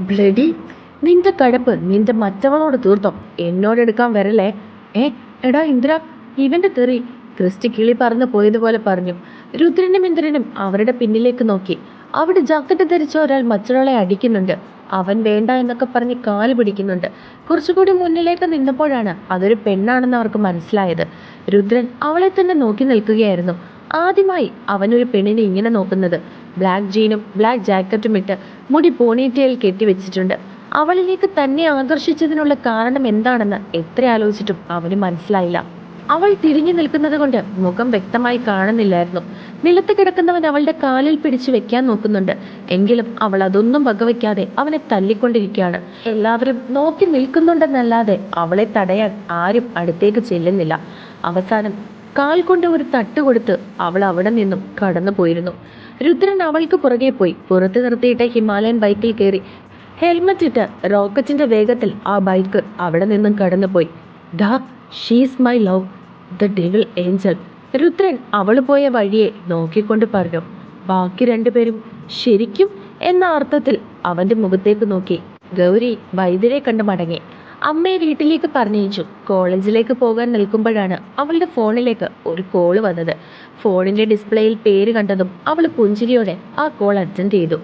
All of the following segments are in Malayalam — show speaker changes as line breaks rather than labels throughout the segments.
ബ്ലഡി? നിന്റെ കഴപ്പ് നിന്റെ മറ്റവളോട് തീർത്തോ. എന്നോട് എടുക്കാൻ വരല്ലേ? ഏ എടാ ഇന്ദ്ര ഇവന്റെ തെറി. ക്രിസ്റ്റി കിളി പറന്നു പോയതുപോലെ പറഞ്ഞു. രുദ്രനും ഇന്ദ്രനും അവരുടെ പിന്നിലേക്ക് നോക്കി. അവിടെ ജാക്കറ്റ് ധരിച്ച ഒരാൾ മറ്റൊരാളെ അടിക്കുന്നുണ്ട്. അവൻ വേണ്ട എന്നൊക്കെ പറഞ്ഞ് കാൽ പിടിക്കുന്നുണ്ട്. കുറച്ചുകൂടി മുന്നിലേക്ക് നിന്നപ്പോഴാണ് അതൊരു പെണ്ണാണെന്ന് അവർക്ക് മനസ്സിലായത്. രുദ്രൻ അവളെ തന്നെ നോക്കി നിൽക്കുകയായിരുന്നു. ആദ്യമായി അവനൊരു പെണ്ണിനെ ഇങ്ങനെ നോക്കുന്നത്. ബ്ലാക്ക് ജീനും ബ്ലാക്ക് ജാക്കറ്റും ഇട്ട് മുടി പോണീറ്റയിൽ കെട്ടിവെച്ചിട്ടുണ്ട് അവളിലേക്ക് തന്നെ ആകർഷിച്ചതിനുള്ള കാരണം എന്താണെന്ന് എത്ര ആലോചിച്ചിട്ടും അവന് മനസ്സിലായില്ല. അവൾ തിരിഞ്ഞു നിൽക്കുന്നത് കൊണ്ട് മുഖം വ്യക്തമായി കാണുന്നില്ലായിരുന്നു. നിലത്ത് കിടക്കുന്നവൻ അവളുടെ കാലിൽ പിടിച്ചു വെക്കാൻ നോക്കുന്നുണ്ട്. എങ്കിലും അവൾ അതൊന്നും വകവയ്ക്കാതെ അവനെ തല്ലിക്കൊണ്ടിരിക്കുകയാണ്. എല്ലാവരും നോക്കി നിൽക്കുന്നുണ്ടെന്നല്ലാതെ അവളെ തടയാൻ ആരും അടുത്തേക്ക് ചെല്ലുന്നില്ല. അവസാനം കാൽ കൊണ്ട് ഒരു തട്ട് കൊടുത്ത് അവൾ അവിടെ നിന്നും കടന്നു പോയിരുന്നു. രുദ്രൻ അവൾക്ക് പുറകെ പോയി. പുറത്ത് നിർത്തിയിട്ട ഹിമാലയൻ ബൈക്കിൽ കയറി. ഹെൽമറ്റ് ഇട്ട് റോക്കറ്റിന്റെ വേഗത്തിൽ ആ ബൈക്ക് അവിടെ നിന്നും കടന്നുപോയി ഡാ she's my love the devil angel Rudran അവൾ പോയ വഴിയെ നോക്കിക്കൊണ്ട് പറഞ്ഞു. ബാക്കി രണ്ടുപേരും ശരിക്കും? എന്ന അർത്ഥത്തിൽ അവന്റെ മുഖത്തേക്ക് നോക്കി. ഗൗരി വൈദ്യരെ കണ്ട് മടങ്ങി. അമ്മയെ വീട്ടിലേക്ക് പറഞ്ഞയച്ചു. കോളേജിലേക്ക് പോകാൻ നിൽക്കുമ്പോഴാണ് അവളുടെ ഫോണിലേക്ക് ഒരു കോൾ വന്നത്. ഫോണിന്റെ ഡിസ്പ്ലേയിൽ പേര് കണ്ടതും അവൾ പുഞ്ചിരിയോടെ ആ കോൾ അറ്റൻഡ് ചെയ്തു.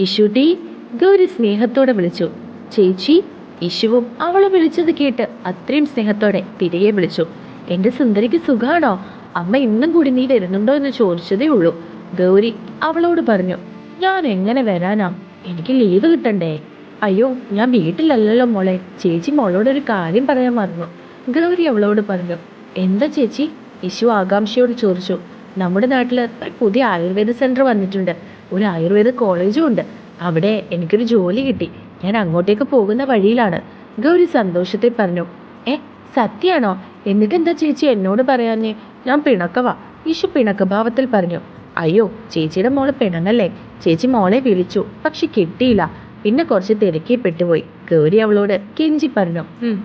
ഇഷു ഇഷുട്ടി ഗൗരി സ്നേഹത്തോടെ വിളിച്ചു. ചേച്ചി ഇഷുവും അവളെ വിളിച്ചത് കേട്ട് അത്രയും സ്നേഹത്തോടെ തിരികെ വിളിച്ചു. എന്റെ സുന്ദരിക്ക് സുഖാണോ? അമ്മ ഇന്നും കൂടി നീ വരുന്നുണ്ടോ എന്ന് ചോദിച്ചതേ ഉള്ളൂ. ഗൗരി അവളോട് പറഞ്ഞു ഞാൻ എങ്ങനെ വരാനാ? എനിക്ക് ലീവ് കിട്ടണ്ടേ? അയ്യോ ഞാൻ വീട്ടിലല്ലല്ലോ മോളെ. ചേച്ചി മോളോട് ഒരു കാര്യം പറയാൻ മറന്നു. ഗൗരി അവളോട് പറഞ്ഞു എന്താ ചേച്ചി? വിശു ആകാംക്ഷയോട് ചോദിച്ചു നമ്മുടെ നാട്ടിൽ പുതിയ ആയുർവേദ സെന്റർ വന്നിട്ടുണ്ട്. ഒരു ആയുർവേദ കോളേജും ഉണ്ട്. അവിടെ എനിക്കൊരു ജോലി കിട്ടി. ഞാൻ അങ്ങോട്ടേക്ക് പോകുന്ന വഴിയിലാണ്. ഗൗരി സന്തോഷത്തെ പറഞ്ഞു ഏ സത്യാണോ? എന്നിട്ട് എന്താ ചേച്ചി എന്നോട് പറയാഞ്ഞേ? ഞാൻ പിണക്കവാ. ഇഷു പിണക്കഭാവത്തിൽ പറഞ്ഞു അയ്യോ ചേച്ചിയുടെ മോൾ പിണങ്ങല്ലേ? ചേച്ചി മോളെ വിളിച്ചു പക്ഷെ കിട്ടിയില്ല. പിന്നെ കുറച്ച് തിരക്കി പെട്ടുപോയി. ഗൗരി അവളോട് കെഞ്ചി പറഞ്ഞു?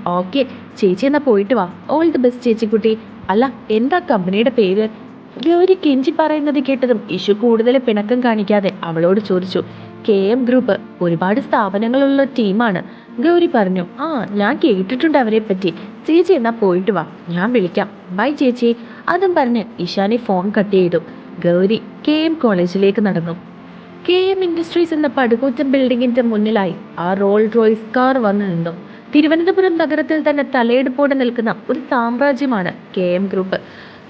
ഓക്കെ ചേച്ചി എന്നാ പോയിട്ട് വാ. ഓൾ ദി ബെസ്റ്റ് ചേച്ചിക്കുട്ടി. അല്ല എന്താ കമ്പനിയുടെ പേര്? ഗൗരി കെഞ്ചി പറയുന്നത് കേട്ടതും ഇഷു കൂടുതൽ പിണക്കം കാണിക്കാതെ അവളോട് ചോദിച്ചു കെ എം ഗ്രൂപ്പ് ഒരുപാട് സ്ഥാപനങ്ങളുള്ള ടീമാണ്. ഗൗരി പറഞ്ഞു ആ ഞാൻ കേട്ടിട്ടുണ്ട് അവരെ പറ്റി. ചേച്ചി എന്നാ പോയിട്ട് വാ. ഞാൻ വിളിക്കാം. ബൈ ചേച്ചി. അതും പറഞ്ഞ് ഇഷാനെ ഫോൺ കട്ട് ചെയ്തു. ഗൗരി കെ എം കോളേജിലേക്ക് നടന്നു. കെ എം ഇൻഡസ്ട്രീസ് എന്ന പടുകൂറ്റൻ ബിൽഡിങ്ങിന്റെ മുന്നിലായി ആ റോൾ റോയ്സ് കാർ വന്നു നിന്നു. തിരുവനന്തപുരം നഗരത്തിൽ തന്നെ തലയെടുപ്പോടെ നിൽക്കുന്ന ഒരു സാമ്രാജ്യമാണ് കെ എം ഗ്രൂപ്പ്.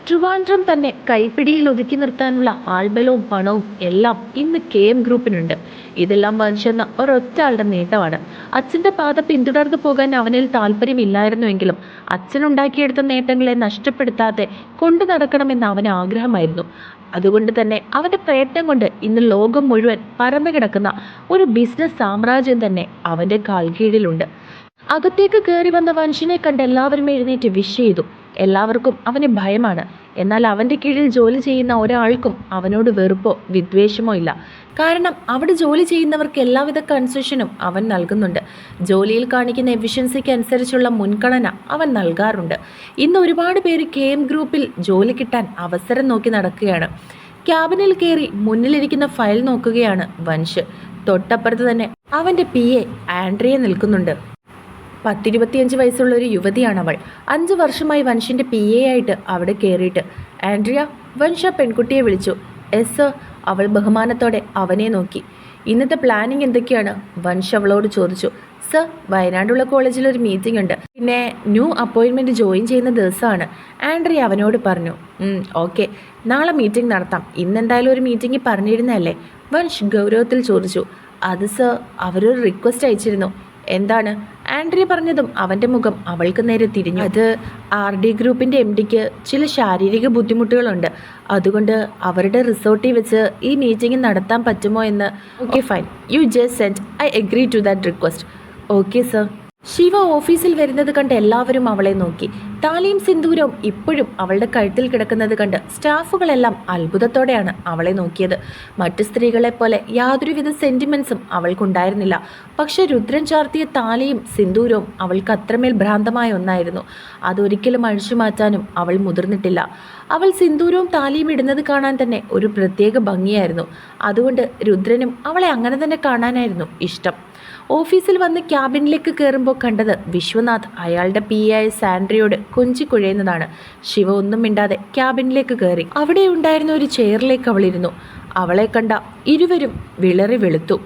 ട്രിവാൻഡ്രം തന്നെ കൈപ്പിടിയിൽ ഒതുക്കി നിർത്താനുള്ള ആൾബലവും പണവും എല്ലാം ഇന്ന് കെ എം ഗ്രൂപ്പിനുണ്ട്. ഇതെല്ലാം വഞ്ചെന്ന ഒരൊറ്റ ആളുടെ നേട്ടമാണ്. അച്ഛന്റെ പാത പിന്തുടർന്നു പോകാൻ അവനിൽ താല്പര്യമില്ലായിരുന്നുവെങ്കിലും അച്ഛനുണ്ടാക്കിയെടുത്ത നേട്ടങ്ങളെ നഷ്ടപ്പെടുത്താതെ കൊണ്ടു നടക്കണമെന്ന് അവന് ആഗ്രഹമായിരുന്നു. അതുകൊണ്ട് തന്നെ അവന്റെ പ്രയത്നം കൊണ്ട് ഇന്ന് ലോകം മുഴുവൻ പരന്നു കിടക്കുന്ന ഒരു ബിസിനസ് സാമ്രാജ്യം തന്നെ അവന്റെ കാൽക്കീഴിലുണ്ട് അകത്തേക്ക് കയറി വന്ന വൻഷിനെ കണ്ട് എല്ലാവരും എഴുന്നേറ്റ് വിഷ് ചെയ്തു. എല്ലാവർക്കും അവനെ ഭയമാണ്. എന്നാൽ അവന്റെ കീഴിൽ ജോലി ചെയ്യുന്ന ഒരാൾക്കും അവനോട് വെറുപ്പോ വിദ്വേഷമോ ഇല്ല. കാരണം അവിടെ ജോലി ചെയ്യുന്നവർക്ക് എല്ലാവിധ കൺസെഷനും അവൻ നൽകുന്നുണ്ട്. ജോലിയിൽ കാണിക്കുന്ന എഫിഷ്യൻസിക്ക് അനുസരിച്ചുള്ള മുൻഗണന അവൻ നൽകാറുണ്ട്. ഇന്ന് ഒരുപാട് പേര് കെ എം ഗ്രൂപ്പിൽ ജോലി കിട്ടാൻ അവസരം നോക്കി നടക്കുകയാണ്. ക്യാബിനിൽ കയറി മുന്നിലിരിക്കുന്ന ഫയൽ നോക്കുകയാണ് വൻഷ്. തൊട്ടപ്പുറത്ത് തന്നെ അവന്റെ പി എ ആൻഡ്രിയ നിൽക്കുന്നുണ്ട്. പത്തിരുപത്തിയഞ്ച് വയസ്സുള്ള ഒരു യുവതിയാണ് അവൾ അഞ്ച് വർഷമായി വൻഷിന്റെ പി എ ആയിട്ട് അവിടെ കയറിയിട്ട് ആൻഡ്രിയ വൻഷ പെൺകുട്ടിയെ വിളിച്ചു. എസ് അവൾ ബഹുമാനത്തോടെ അവനെ നോക്കി. ഇന്നത്തെ പ്ലാനിങ് എന്തൊക്കെയാണ്? വൻഷ് അവളോട് ചോദിച്ചു. സർ വയനാടുള്ള കോളേജിൽ ഒരു മീറ്റിംഗ് ഉണ്ട്. പിന്നെ ന്യൂ അപ്പോയിൻമെന്റ് ജോയിൻ ചെയ്യുന്ന ദിവസമാണ്. ആൻഡ്രിയ അവനോട് പറഞ്ഞു. ഓക്കെ. നാളെ മീറ്റിംഗ് നടത്താം. ഇന്നെന്തായാലും ഒരു മീറ്റിംഗ് പറഞ്ഞിരുന്നല്ലേ വൻഷ് ഗൗരവത്തിൽ ചോദിച്ചു. അത് സർ അവരൊരു റിക്വസ്റ്റ് അയച്ചിരുന്നു. എന്താണ്? ആൻഡ്രി പറഞ്ഞതും അവന്റെ മുഖം അവൾക്ക് നേരെ തിരിഞ്ഞു. അത് ആർ ഡി ഗ്രൂപ്പിന്റെ എം ഡിക്ക് ചില ശാരീരിക ബുദ്ധിമുട്ടുകളുണ്ട്. അതുകൊണ്ട് അവരുടെ റിസോർട്ടിൽ വെച്ച് ഈ മീറ്റിംഗ് നടത്താൻ പറ്റുമോ എന്ന് okay fine you just sent I agree to that request okay sir Shiva ഓഫീസിൽ വരുന്നത് കണ്ട് എല്ലാവരും അവളെ നോക്കി. താലിയും സിന്ദൂരവും ഇപ്പോഴും അവളുടെ കഴുത്തിൽ കിടക്കുന്നത് കണ്ട് സ്റ്റാഫുകളെല്ലാം അത്ഭുതത്തോടെയാണ് അവളെ നോക്കിയത്. മറ്റു സ്ത്രീകളെ പോലെ യാതൊരുവിധ സെന്റിമെന്റ്സും അവൾക്കുണ്ടായിരുന്നില്ല. പക്ഷെ രുദ്രൻ ചാർത്തിയ താലിയും സിന്ദൂരവും അവൾക്ക് അത്രമേൽ ഭ്രാന്തമായ ഒന്നായിരുന്നു. അതൊരിക്കലും അഴിച്ചു മാറ്റാനും അവൾ മുതിർന്നിട്ടില്ല. അവൾ സിന്ദൂരവും താലിയും ഇടുന്നത് കാണാൻ തന്നെ ഒരു പ്രത്യേക ഭംഗിയായിരുന്നു. അതുകൊണ്ട് രുദ്രനും അവളെ അങ്ങനെ തന്നെ കാണാനായിരുന്നു ഇഷ്ടം. ഓഫീസിൽ വന്ന് ക്യാബിനിലേക്ക് കയറുമ്പോൾ കണ്ടത് വിശ്വനാഥ്. അയാളുടെ പി ആയ സാൻഡ്രിയോട് കൊഞ്ചി കുഴയുന്നതാണ്. ശിവ ഒന്നും മിണ്ടാതെ ക്യാബിനിലേക്ക് കയറി അവിടെ ഉണ്ടായിരുന്ന ഒരു ചെയറിലേക്ക് അവളിരുന്നു. അവളെ കണ്ട ഇരുവരും വിളറി വെളുത്തു.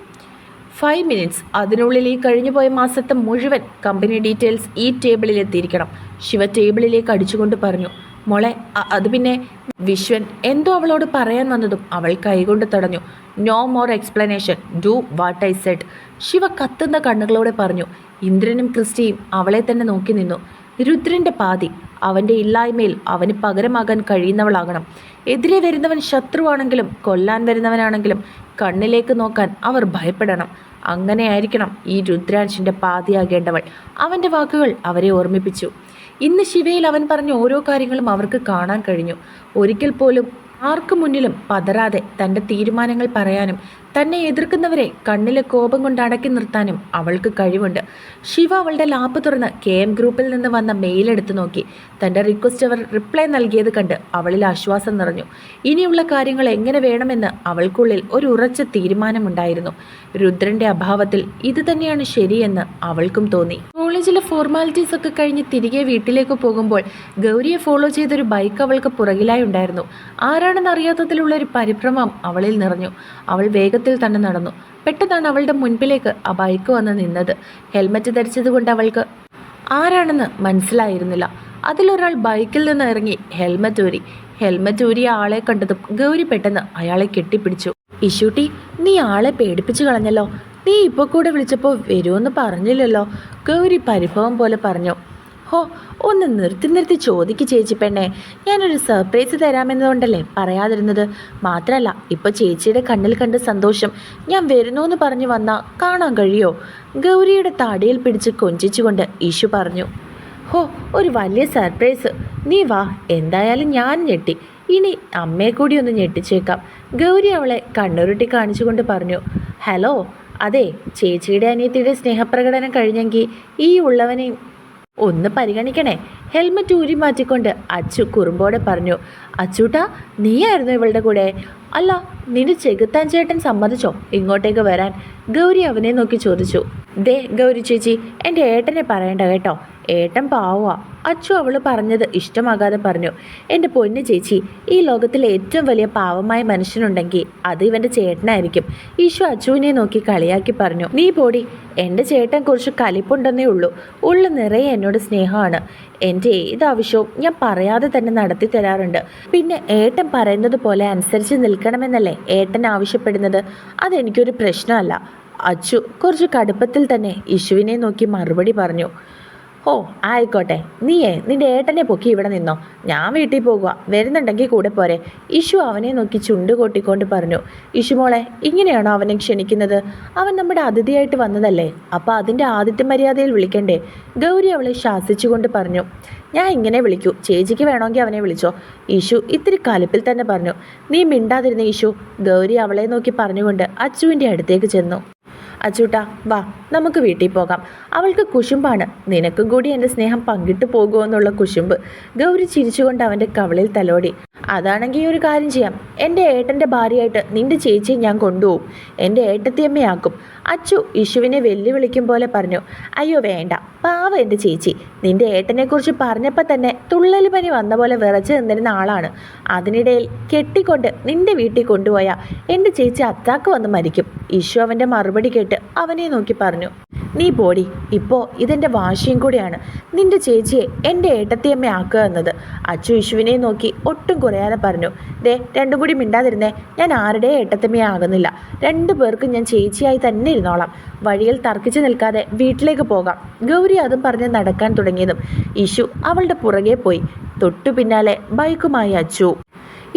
Five minutes. അതിനുള്ളിൽ ഈ കഴിഞ്ഞുപോയ മാസത്തെ മുഴുവൻ കമ്പനി ഡീറ്റെയിൽസ് ഈ ടേബിളിൽ എത്തിയിരിക്കണം ശിവ ടേബിളിലേക്ക് അടിച്ചുകൊണ്ട് പറഞ്ഞു. മോളെ അത് പിന്നെ വിശ്വൻ എന്തോ അവളോട് പറയാൻ വന്നതും അവൾ കൈകൊണ്ട് തടഞ്ഞു. No more explanation do what I said Shiva കത്തുന്ന കണ്ണുകളോടെ പറഞ്ഞു ഇന്ദ്രനും ക്രിസ്റ്റിയും അവളെ തന്നെ നോക്കി നിന്നു. രുദ്രന്റെ പാതി അവന്റെ ഇല്ലായ്മയിൽ അവന് പകരമാകാൻ കഴിയുന്നവളാകണം. എതിരെ വരുന്നവൻ ശത്രുവാണെങ്കിലും കൊല്ലാൻ വരുന്നവനാണെങ്കിലും കണ്ണിലേക്ക് നോക്കാൻ അവർ ഭയപ്പെടണം. അങ്ങനെയായിരിക്കണം ഈ രുദ്രാൻഷിന്റെ പാതിയാകേണ്ടവൾ. അവന്റെ വാക്കുകൾ അവരെ ഓർമ്മിപ്പിച്ചു. ഇന്ന് ശിവയിൽ അവൻ പറഞ്ഞ ഓരോ കാര്യങ്ങളും അവർക്ക് കാണാൻ കഴിഞ്ഞു. ഒരിക്കൽ പോലും ആർക്കു മുന്നിലും പതരാതെ തന്റെ തീരുമാനങ്ങൾ പറയാനും തന്നെ എതിർക്കുന്നവരെ കണ്ണിലെ കോപം കൊണ്ട് അടക്കി നിർത്താനും അവൾക്ക് കഴിവുണ്ട്. ശിവ അവളുടെ ലാപ്പ് തുറന്ന് കെ എം ഗ്രൂപ്പിൽ നിന്ന് വന്ന മെയിൽ എടുത്തു നോക്കി. തന്റെ റിക്വസ്റ്റ് അവർ റിപ്ലൈ നൽകിയത് കണ്ട് അവളിൽ ആശ്വാസം നിറഞ്ഞു. ഇനിയുള്ള കാര്യങ്ങൾ എങ്ങനെ വേണമെന്ന് അവൾക്കുള്ളിൽ ഒരു ഉറച്ച തീരുമാനമുണ്ടായിരുന്നു. രുദ്രന്റെ അഭാവത്തിൽ ഇത് തന്നെയാണ് ശരിയെന്ന് അവൾക്കും തോന്നി. കോളേജിലെ ഫോർമാലിറ്റീസ് ഒക്കെ കഴിഞ്ഞ് തിരികെ വീട്ടിലേക്ക് പോകുമ്പോൾ ഗൗരിയെ ഫോളോ ചെയ്തൊരു ബൈക്ക് അവൾക്ക് പുറകിലായി ഉണ്ടായിരുന്നു. ആരാണെന്ന് അറിയാത്തതിലുള്ള ഒരു പരിഭ്രമം അവളിൽ നിറഞ്ഞു. അവൾ വേഗത്തിൽ തന്നെ നടന്നു. പെട്ടെന്നാണ് അവളുടെ മുൻപിലേക്ക് ആ ബൈക്ക് വന്ന് നിന്നത്. ഹെൽമറ്റ് ധരിച്ചതുകൊണ്ട് അവൾക്ക് ആരാണെന്ന് മനസ്സിലായിരുന്നില്ല. അതിലൊരാൾ ബൈക്കിൽ നിന്ന് ഇറങ്ങി ഹെൽമറ്റ് ഊരി. ഹെൽമറ്റ് ഊരിയ ആളെ കണ്ടതും ഗൗരി പെട്ടെന്ന് അയാളെ കെട്ടിപ്പിടിച്ചു. ഇഷൂട്ടി നീ ആളെ പേടിപ്പിച്ചു കളഞ്ഞല്ലോ. നീ ഇപ്പോൾ കൂടെ വിളിച്ചപ്പോൾ വരുമെന്ന് പറഞ്ഞില്ലല്ലോ. ഗൗരി പരിഭവം പോലെ പറഞ്ഞു. ഹോ ഒന്ന് നിർത്തി നിർത്തി ചോദിക്ക് ചേച്ചി പെണ്ണേ. ഞാനൊരു സർപ്രൈസ് തരാമെന്നതുകൊണ്ടല്ലേ പറയാതിരുന്നത്. മാത്രമല്ല ഇപ്പോൾ ചേച്ചിയുടെ കണ്ണിൽ കണ്ട സന്തോഷം ഞാൻ വരുന്നു എന്ന് പറഞ്ഞു വന്നാൽ കാണാൻ കഴിയോ? ഗൗരിയുടെ താടിയിൽ പിടിച്ച് കൊഞ്ചിച്ചുകൊണ്ട് ഈശു പറഞ്ഞു. ഹോ ഒരു വലിയ സർപ്രൈസ് നീ വാ എന്തായാലും ഞാൻ ഞെട്ടി. ഇനി അമ്മയെ കൂടി ഒന്ന് ഞെട്ടിച്ചേക്കാം. ഗൗരി അവളെ കണ്ണുരുട്ടി കാണിച്ചുകൊണ്ട് പറഞ്ഞു. ഹലോ അതെ ചേച്ചിയുടെ അനിയത്തിയുടെ സ്നേഹപ്രകടനം കഴിഞ്ഞെങ്കിൽ ഈ ഉള്ളവനെയും ഒന്ന് പരിഗണിക്കണേ. ഹെൽമറ്റ് ഊരി മാറ്റിക്കൊണ്ട് അച്ചു കുറുമ്പോടെ പറഞ്ഞു അച്ചൂട്ടാ നീയായിരുന്നു ഇവളുടെ കൂടെ? അല്ല നിന്റെ ചെകുത്താൻ ചേട്ടൻ സമ്മതിച്ചോ? ഇങ്ങോട്ടേക്ക് വരാൻ. ഗൗരി അവനെ നോക്കി ചോദിച്ചു ദേ ഗൗരി ചേച്ചി എന്റെ ഏട്ടനെ പറയണ്ട കേട്ടോ. ഏട്ടൻ പാവുക അച്ചു അവൾ പറഞ്ഞത് ഇഷ്ടമാകാതെ പറഞ്ഞു. എന്റെ പൊന്നു ചേച്ചി ഈ ലോകത്തിലെ ഏറ്റവും വലിയ പാവമായ മനുഷ്യനുണ്ടെങ്കിൽ അത് ഇവന്റെ ചേട്ടനായിരിക്കും. ഈശോ അച്ചുവിനെ നോക്കി കളിയാക്കി പറഞ്ഞു. നീ പോടി എന്റെ ചേട്ടൻ കുറച്ച് കലിപ്പുണ്ടെന്നേ ഉള്ളൂ. ഉള്ളു നിറയെ എന്നോട് സ്നേഹമാണ്. എന്റെ ഏത് ആവശ്യവും ഞാൻ പറയാതെ തന്നെ നടത്തി തരാറുണ്ട്. പിന്നെ ഏട്ടൻ പറയുന്നത് പോലെ അനുസരിച്ച് നിൽക്കണമെന്നല്ലേ ഏട്ടൻ ആവശ്യപ്പെടുന്നത്? അതെനിക്കൊരു പ്രശ്നമല്ല. അച്ചു കുറച്ച് കടുപ്പത്തിൽ തന്നെ യശുവിനെ നോക്കി മറുപടി പറഞ്ഞു ഓ ആയിക്കോട്ടെ. നീയേ നിന്റെ ഏട്ടനെ പൊക്കി ഇവിടെ നിന്നോ. ഞാൻ വീട്ടിൽ പോകുക വരുന്നുണ്ടെങ്കിൽ കൂടെ പോരെ. ഇഷു അവനെ നോക്കി ചുണ്ട് കൊട്ടിക്കൊണ്ട് പറഞ്ഞു ഇഷുമോളെ ഇങ്ങനെയാണോ അവനെ ക്ഷണിക്കുന്നത്? അവൻ നമ്മുടെ അതിഥിയായിട്ട് വന്നതല്ലേ? അപ്പോൾ അതിന്റെ ആദിത്യ മര്യാദയിൽ വിളിക്കണ്ടേ? ഗൗരി അവളെ ശാസിച്ചുകൊണ്ട് പറഞ്ഞു ഞാൻ ഇങ്ങനെ വിളിക്കൂ. ചേച്ചിക്ക് വേണമെങ്കിൽ അവനെ വിളിച്ചോ. ഇഷു ഇത്തിരി കലിപ്പിൽ തന്നെ പറഞ്ഞു നീ മിണ്ടാതിരുന്ന ഇഷു ഗൗരി അവളെ നോക്കി പറഞ്ഞുകൊണ്ട് അച്ചുവിന്റെ അടുത്തേക്ക് ചെന്നു. അച്ചൂട്ടാ വാ നമുക്ക് വീട്ടിൽ പോകാം. അവൾക്ക് കുശുമ്പാണ്. നിനക്കും കൂടി എന്റെ സ്നേഹം പങ്കിട്ട് പോകുമോ എന്നുള്ള കുശുമ്പ്. ഗൗരി ചിരിച്ചുകൊണ്ട് അവന്റെ കവളിൽ തലോടി. അതാണെങ്കിൽ ഒരു കാര്യം ചെയ്യാം. എന്റെ ഏട്ടന്റെ ഭാര്യയായിട്ട് നിന്റെ ചേച്ചിയെ ഞാൻ കൊണ്ടുപോകും. എന്റെ ഏട്ടത്തിയമ്മയാക്കും. അച്ചു ഇഷുവിനെ വെല്ലുവിളിക്കും പോലെ പറഞ്ഞു അയ്യോ വേണ്ട. പാവ എന്റെ ചേച്ചി. നിന്റെ ഏട്ടനെക്കുറിച്ച് പറഞ്ഞപ്പോൾ തന്നെ തുള്ളൽ പനി വന്ന പോലെ വിറച്ച് നിന്നിരുന്ന ആളാണ്. അതിനിടയിൽ കെട്ടിക്കൊണ്ട് നിന്റെ വീട്ടിൽ കൊണ്ടുപോയ. എന്റെ ചേച്ചി അത്താക്ക് വന്ന് മരിക്കും. ഇഷു അവന്റെ മറുപടി കേട്ട് അവനെ നോക്കി പറഞ്ഞു നീ പോടി. ഇപ്പോൾ ഇതെന്റെ വാശിയും കൂടിയാണ്. നിന്റെ ചേച്ചിയെ എന്റെ ഏട്ടത്തിയമ്മ ആക്കുക എന്നത്. അച്ചു ഇഷുവിനെ നോക്കി ഒട്ടും കുറയാതെ പറഞ്ഞു ദേ രണ്ടും കൂടി മിണ്ടാതിരുന്നേ. ഞാൻ ആരുടെ ഏട്ടത്തമ്മയാകുന്നില്ല രണ്ടു പേർക്കും ഞാൻ ചേച്ചിയായി തന്നെ ഇരുന്നോളാം. വഴിയിൽ തർക്കിച്ചു നിൽക്കാതെ വീട്ടിലേക്ക് പോകാം. ഗൗരി അതും പറഞ്ഞ് നടക്കാൻ തുടങ്ങിയതും ഇഷു അവളുടെ പുറകെ പോയി. തൊട്ടു പിന്നാലെ ബൈക്കുമായി അച്ചു.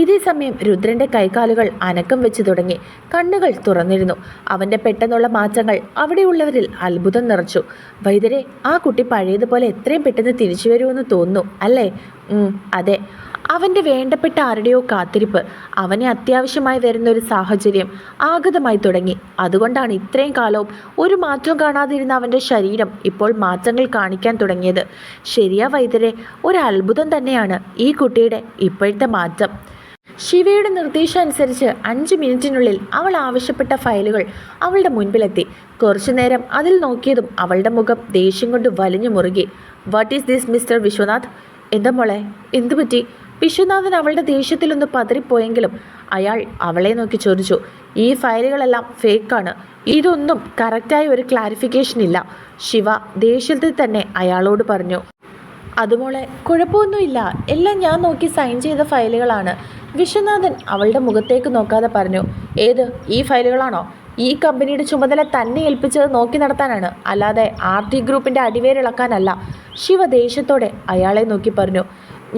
ഇതേ സമയം രുദ്രന്റെ കൈകാലുകൾ അനക്കം വെച്ചു തുടങ്ങി. കണ്ണുകൾ തുറന്നിരുന്നു. അവന്റെ പെട്ടെന്നുള്ള മാറ്റങ്ങൾ അവിടെയുള്ളവരിൽ അത്ഭുതം നിറച്ചു. വൈദ്യരെ ആ കുട്ടി പഴയതുപോലെ എത്രയും പെട്ടെന്ന് തിരിച്ചു വരുമെന്ന് തോന്നുന്നു അല്ലേ? അതെ. അവന്റെ വേണ്ടപ്പെട്ട ആരുടെയോ കാത്തിരിപ്പ് അവനെ അത്യാവശ്യമായി വരുന്ന ഒരു സാഹചര്യം ആഗതമായി തുടങ്ങി. അതുകൊണ്ടാണ് ഇത്രയും കാലവും ഒരു മാറ്റവും കാണാതിരുന്ന അവന്റെ ശരീരം ഇപ്പോൾ മാറ്റങ്ങൾ കാണിക്കാൻ തുടങ്ങിയത്. ശരിയാ വൈദ്യരെ ഒരു അത്ഭുതം തന്നെയാണ് ഈ കുട്ടിയുടെ ഇപ്പോഴത്തെ മാറ്റം. ശിവയുടെ നിർദ്ദേശം അനുസരിച്ച് അഞ്ച് മിനിറ്റിനുള്ളിൽ അവൾ ആവശ്യപ്പെട്ട ഫയലുകൾ അവളുടെ മുൻപിലെത്തി. കുറച്ചു നേരം അതിൽ നോക്കിയതും അവളുടെ മുഖം ദേഷ്യം കൊണ്ട് വലിഞ്ഞു മുറുകി. What is this mister Vishwanath? എന്താ മോളെ? എന്തു പറ്റി? വിശ്വനാഥൻ അവളുടെ ദേഷ്യത്തിലൊന്ന് പതറിപ്പോയെങ്കിലും അയാൾ അവളെ നോക്കി ചോദിച്ചു ഈ ഫയലുകളെല്ലാം ഫേക്കാണ് ഇതൊന്നും കറക്റ്റായ ഒരു ക്ലാരിഫിക്കേഷൻ ഇല്ല. ശിവ ദേഷ്യത്തിൽ തന്നെ അയാളോട് പറഞ്ഞു അതുമോളെ കുഴപ്പമൊന്നുമില്ല. എല്ലാം ഞാൻ നോക്കി സൈൻ ചെയ്ത ഫയലുകളാണ്. വിശ്വനാഥൻ അവളുടെ മുഖത്തേക്ക് നോക്കാതെ പറഞ്ഞു ഏത്? ഈ ഫയലുകളാണോ? ഈ കമ്പനിയുടെ ചുമതല തന്നെ ഏൽപ്പിച്ചത് നോക്കി നടത്താനാണ്. അല്ലാതെ ആർ ഡി ഗ്രൂപ്പിന്റെ അടിവേരിളക്കാനല്ല. ശിവ ദേഷ്യത്തോടെ അയാളെ നോക്കി പറഞ്ഞു.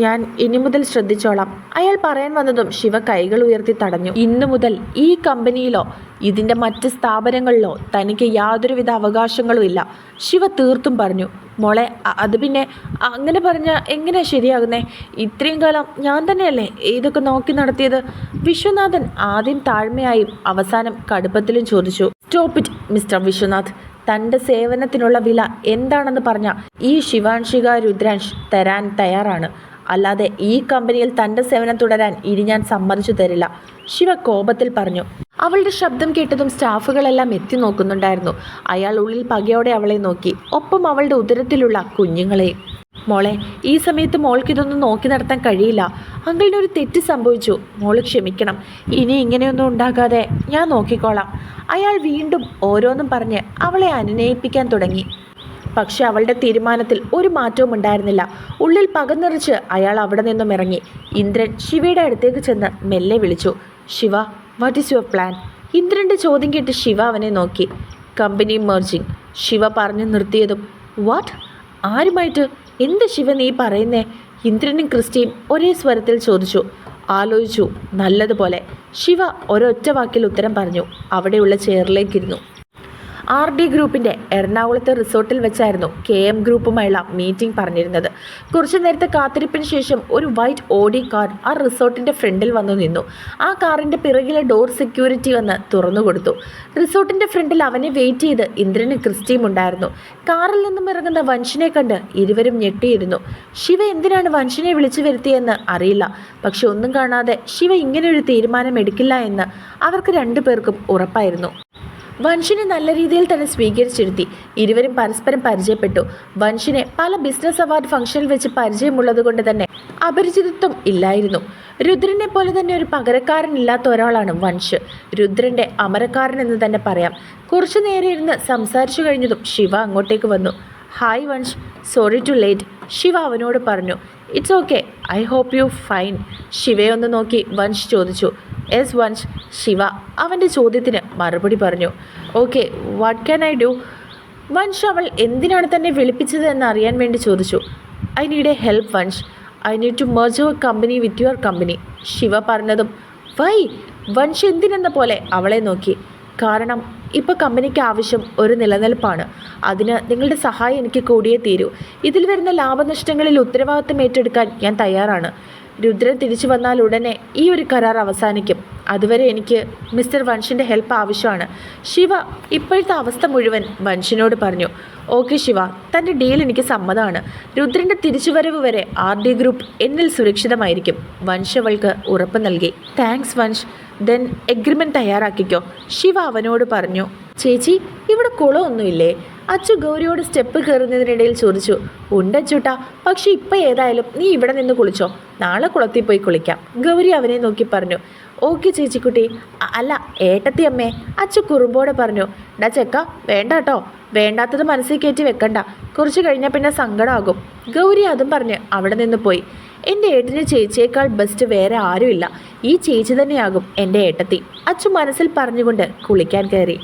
ഞാൻ ഇനി മുതൽ ശ്രദ്ധിച്ചോളാം. അയാൾ പറയാൻ വന്നതും ശിവ കൈകൾ ഉയർത്തി തടഞ്ഞു. ഇന്നു മുതൽ ഈ കമ്പനിയിലോ ഇതിന്റെ മറ്റ് സ്ഥാപനങ്ങളിലോ തനിക്ക് യാതൊരുവിധ അവകാശങ്ങളും ഇല്ല. ശിവ തീർത്തും പറഞ്ഞു മോളെ അത് പിന്നെ അങ്ങനെ പറഞ്ഞാൽ എങ്ങനെ ശരിയാകുന്നേ? ഇത്രയും കാലം ഞാൻ തന്നെയല്ലേ ഇതൊക്കെ നോക്കി നടത്തിയത്? വിശ്വനാഥൻ ആദ്യം താഴ്മയായും അവസാനം കടുപ്പത്തിലും ചോദിച്ചു സ്റ്റോപ്പ് ഇറ്റ് മിസ്റ്റർ വിശ്വനാഥ്. തന്റെ സേവനത്തിനുള്ള വില എന്താണെന്ന് പറഞ്ഞ ഈ ശിവാൻഷിക രുദ്രാൻഷ് തരാൻ തയ്യാറാണ്. അല്ലാതെ ഈ കമ്പനിയിൽ തന്റെ സേവനം തുടരാൻ ഇനി ഞാൻ സമ്മതിച്ചു തരില്ല. ശിവ കോപത്തിൽ പറഞ്ഞു. അവളുടെ ശബ്ദം കേട്ടതും സ്റ്റാഫുകളെല്ലാം എത്തി നോക്കുന്നുണ്ടായിരുന്നു. അയാൾ ഉള്ളിൽ പകയോടെ അവളെ നോക്കി. ഒപ്പം അവളുടെ ഉദരത്തിലുള്ള കുഞ്ഞുങ്ങളെയും. മോളെ ഈ സമയത്ത് മോൾക്ക് ഇതൊന്നും നോക്കി നടത്താൻ കഴിയില്ല. അങ്കിളിന് ഒരു തെറ്റ് സംഭവിച്ചു. മോൾ ക്ഷമിക്കണം. ഇനി ഇങ്ങനെയൊന്നും ഉണ്ടാകാതെ ഞാൻ നോക്കിക്കോളാം. അയാൾ വീണ്ടും ഓരോന്നും പറഞ്ഞ് അവളെ അനുനയിപ്പിക്കാൻ തുടങ്ങി. പക്ഷെ അവളുടെ തീരുമാനത്തിൽ ഒരു മാറ്റവും ഉണ്ടായിരുന്നില്ല. ഉള്ളിൽ പകനിറച്ച് അയാൾ അവിടെ നിന്നും ഇറങ്ങി. ഇന്ദ്രൻ ശിവയുടെ അടുത്തേക്ക് ചെന്ന് മെല്ലെ വിളിച്ചു. Shiva what is your plan ഇന്ദ്രന്റെ ചോദ്യം കേട്ട് ശിവ അവനെ നോക്കി. കമ്പനി മെർജിങ് ശിവ പറഞ്ഞു നിർത്തിയതും വാട്ട് ആരുമായിട്ട്? എന്ത് ശിവ നീ പറയുന്നേ? ഇന്ദ്രനും ക്രിസ്റ്റിയും ഒരേ സ്വരത്തിൽ ചോദിച്ചു. ആലോചിച്ചു നല്ലതുപോലെ. ശിവ ഒരൊറ്റ വാക്കിൽ ഉത്തരം പറഞ്ഞു. അവിടെയുള്ള ചെയറിലേക്കിരുന്നു ആർ ഡി ഗ്രൂപ്പിന്റെ എറണാകുളത്തെ റിസോർട്ടിൽ വെച്ചായിരുന്നു കെ എം ഗ്രൂപ്പുമായുള്ള മീറ്റിംഗ് പറഞ്ഞിരുന്നത്. കുറച്ചു നേരത്തെ കാത്തിരിപ്പിന് ശേഷം ഒരു വൈറ്റ് ഓഡി കാർ ആ റിസോർട്ടിന്റെ ഫ്രണ്ടിൽ വന്നു നിന്നു. ആ കാറിന്റെ പിറകിലെ ഡോർ സെക്യൂരിറ്റി വന്ന് തുറന്നു കൊടുത്തു. റിസോർട്ടിന്റെ ഫ്രണ്ടിൽ അവനെ വെയിറ്റ് ചെയ്ത് ഇന്ദ്രനും ക്രിസ്റ്റിയും ഉണ്ടായിരുന്നു. കാറിൽ നിന്നും ഇറങ്ങുന്ന വൻഷിനെ കണ്ട് ഇരുവരും ഞെട്ടിയിരുന്നു. ശിവ എന്തിനാണ് വൻഷിനെ വിളിച്ചു വരുത്തിയെന്ന് അറിയില്ല. പക്ഷെ ഒന്നും കാണാതെ ശിവ ഇങ്ങനെ ഒരു തീരുമാനം എടുക്കില്ല എന്ന് അവർക്ക് രണ്ടുപേർക്കും ഉറപ്പായിരുന്നു. വൻഷിനെ നല്ല രീതിയിൽ തന്നെ സ്വീകരിച്ചിരുത്തി. ഇരുവരും പരസ്പരം പരിചയപ്പെട്ടു. വൻഷിനെ പല ബിസിനസ് അവാർഡ് ഫംഗ്ഷനിൽ വെച്ച് പരിചയമുള്ളത് കൊണ്ട് തന്നെ അപരിചിതത്വം ഇല്ലായിരുന്നു. രുദ്രനെ പോലെ തന്നെ ഒരു പകരക്കാരനില്ലാത്ത ഒരാളാണ് വൻഷ്. രുദ്രന്റെ അമരക്കാരൻ എന്ന് തന്നെ പറയാം. കുറച്ചു നേരെ ഇരുന്ന് സംസാരിച്ചു കഴിഞ്ഞതും ശിവ അങ്ങോട്ടേക്ക് വന്നു. Hi Vansh. Sorry to late. Shiva അവനോട് പറഞ്ഞു it's okay. I hope you fine. ശിവയെ ഒന്ന് നോക്കി വൻഷ് ചോദിച്ചു എസ് വൻഷ് ശിവ അവന്റെ ചോദ്യത്തിന് മറുപടി പറഞ്ഞു. Okay what can I do Vansh അവൾ എന്തിനാണ് തന്നെ വിളിപ്പിച്ചത് എന്ന് അറിയാൻ വേണ്ടി ചോദിച്ചു. I need a help Vansh. I need to merge your company with your company Shiva പറഞ്ഞതും വൈ വൻഷ് എന്തിനെന്ന പോലെ അവളെ നോക്കി. കാരണം ഇപ്പോൾ കമ്പനിക്ക് ആവശ്യം ഒരു നിലനിൽപ്പാണ്. അതിന് നിങ്ങളുടെ സഹായം എനിക്ക് കൂടിയേ തീരൂ. ഇതിൽ വരുന്ന ലാഭനഷ്ടങ്ങളിൽ ഉത്തരവാദിത്തം ഏറ്റെടുക്കാൻ ഞാൻ തയ്യാറാണ്. രുദ്രൻ തിരിച്ചു വന്നാൽ ഉടനെ ഈ ഒരു കരാർ അവസാനിക്കും. അതുവരെ എനിക്ക് മിസ്റ്റർ വൻഷിന്റെ ഹെൽപ്പ് ആവശ്യമാണ്. ശിവ ഇപ്പോഴത്തെ അവസ്ഥ മുഴുവൻ വൻഷിനോട് പറഞ്ഞു. ഓക്കെ ശിവ തന്റെ ഡീൽ എനിക്ക് സമ്മതമാണ്. രുദ്രന്റെ തിരിച്ചുവരവ് വരെ ആർ ഡി ഗ്രൂപ്പ് എന്നിൽ സുരക്ഷിതമായിരിക്കും. വൻഷ് അവൾക്ക് ഉറപ്പ് നൽകി. താങ്ക്സ് വൻഷ് ദെൻ എഗ്രിമെന്റ് തയ്യാറാക്കിക്കോ. ശിവ അവനോട് പറഞ്ഞു. ചേച്ചി ഇവിടെ കുളമൊന്നുമില്ലേ? അച്ചു ഗൗരിയോട് സ്റ്റെപ്പ് കയറുന്നതിനിടയിൽ ചോദിച്ചു ഉണ്ടച്ചൂട്ടാ പക്ഷെ ഇപ്പം ഏതായാലും നീ ഇവിടെ നിന്ന് കുളിച്ചോ നാളെ കുളത്തിൽ പോയി കുളിക്കാം. ഗൗരി അവനെ നോക്കി പറഞ്ഞു ഓക്കെ ചേച്ചിക്കുട്ടി അല്ല ഏട്ടത്തി അമ്മേ. അച്ചു കുറുമ്പോടെ പറഞ്ഞു ഡാ ചെക്ക വേണ്ട കേട്ടോ വേണ്ടാത്തത് മനസ്സിൽ കയറ്റി വെക്കണ്ട കുറച്ച് കഴിഞ്ഞാൽ പിന്നെ സങ്കടമാകും ഗൗരി അതും പറഞ്ഞ് അവിടെ നിന്ന് പോയി. എന്റെ ഏട്ടന് ചേച്ചിയേക്കാൾ ബെസ്റ്റ് വേറെ ആരുമില്ല ഈ ചേച്ചി തന്നെയാകും എന്റെ ഏട്ടത്തി. അച്ചു മനസ്സിൽ പറഞ്ഞുകൊണ്ട് കുളിക്കാൻ കയറി.